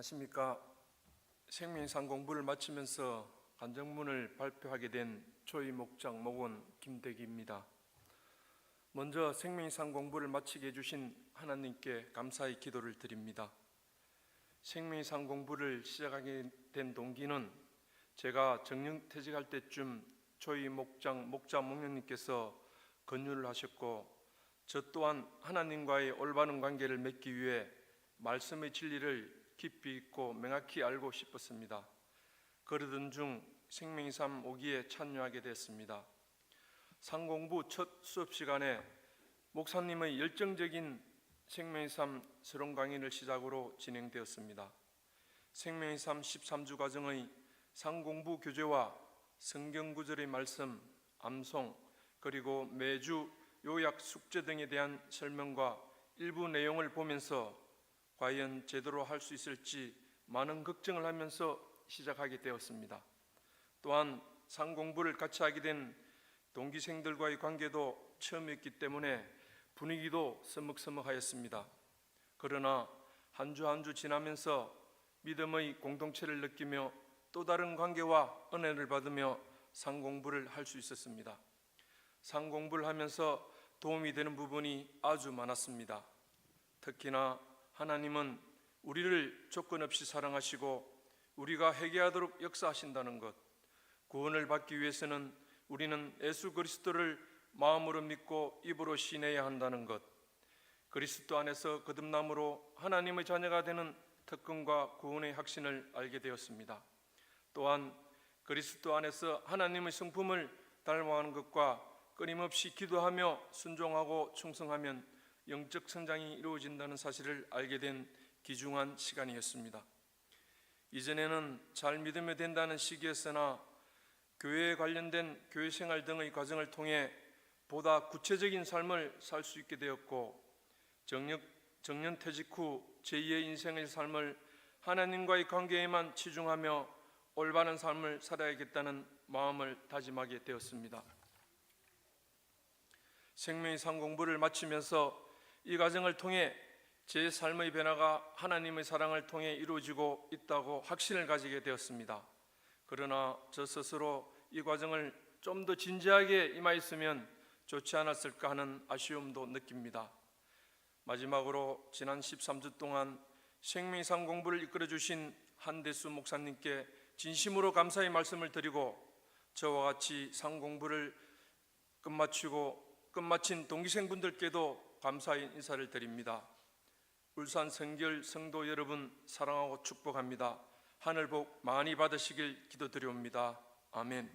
안녕하십니까. 생명상 공부를 마치면서 간정문을 발표하게 된 초이 목장 목원 김대기입니다. 먼저 생명상 공부를 마치게 해주신 하나님께 감사의 기도를 드립니다. 생명상 공부를 시작하게 된 동기는 제가 정년퇴직할 때쯤 초이 목장 목자 목련님께서 건유를 하셨고 저 또한 하나님과의 올바른 관계를 맺기 위해 말씀의 진리를 깊이 있고 명확히 알고 싶었습니다. 그러던 중 생명의 삶 오기에 참여하게 됐습니다. 상공부 첫 수업 시간에 목사님의 열정적인 생명의 삶 서론 강의를 시작으로 진행되었습니다. 생명의 삶 13주 과정의 상공부 교재와 성경 구절의 말씀, 암송, 그리고 매주 요약 숙제 등에 대한 설명과 일부 내용을 보면서 과연 제대로 할 수 있을지 많은 걱정을 하면서 시작하게 되었습니다. 또한 상공부를 같이 하게 된 동기생들과의 관계도 처음이었기 때문에 분위기도 서먹서먹하였습니다. 그러나 한 주 한 주 지나면서 믿음의 공동체를 느끼며 또 다른 관계와 은혜를 받으며 상공부를 할 수 있었습니다. 상공부를 하면서 도움이 되는 부분이 아주 많았습니다. 특히나 하나님은 우리를 조건 없이 사랑하시고 우리가 회개하도록 역사하신다는 것, 구원을 받기 위해서는 우리는 예수 그리스도를 마음으로 믿고 입으로 신해야 한다는 것, 그리스도 안에서 거듭남으로 하나님의 자녀가 되는 특권과 구원의 확신을 알게 되었습니다. 또한 그리스도 안에서 하나님의 성품을 닮아가는 것과 끊임없이 기도하며 순종하고 충성하면 영적 성장이 이루어진다는 사실을 알게 된 귀중한 시간이었습니다. 이전에는 잘 믿으면 된다는 시기였으나 교회에 관련된 교회 생활 등의 과정을 통해 보다 구체적인 삶을 살 수 있게 되었고 정년, 정년 퇴직 후 제2의 인생의 삶을 하나님과의 관계에만 치중하며 올바른 삶을 살아야겠다는 마음을 다짐하게 되었습니다. 생명의 상 공부를 마치면서 이 과정을 통해 제 삶의 변화가 하나님의 사랑을 통해 이루어지고 있다고 확신을 가지게 되었습니다. 그러나 저 스스로 이 과정을 좀 더 진지하게 임하였으면 좋지 않았을까 하는 아쉬움도 느낍니다. 마지막으로 지난 13주 동안 생명상 공부를 이끌어 주신 한대수 목사님께 진심으로 감사의 말씀을 드리고 저와 같이 상 공부를 끝마치고 끝마친 동기생분들께도 감사의 인사를 드립니다. 울산 성결 성도 여러분 사랑하고 축복합니다. 하늘 복 많이 받으시길 기도드리옵니다. 아멘.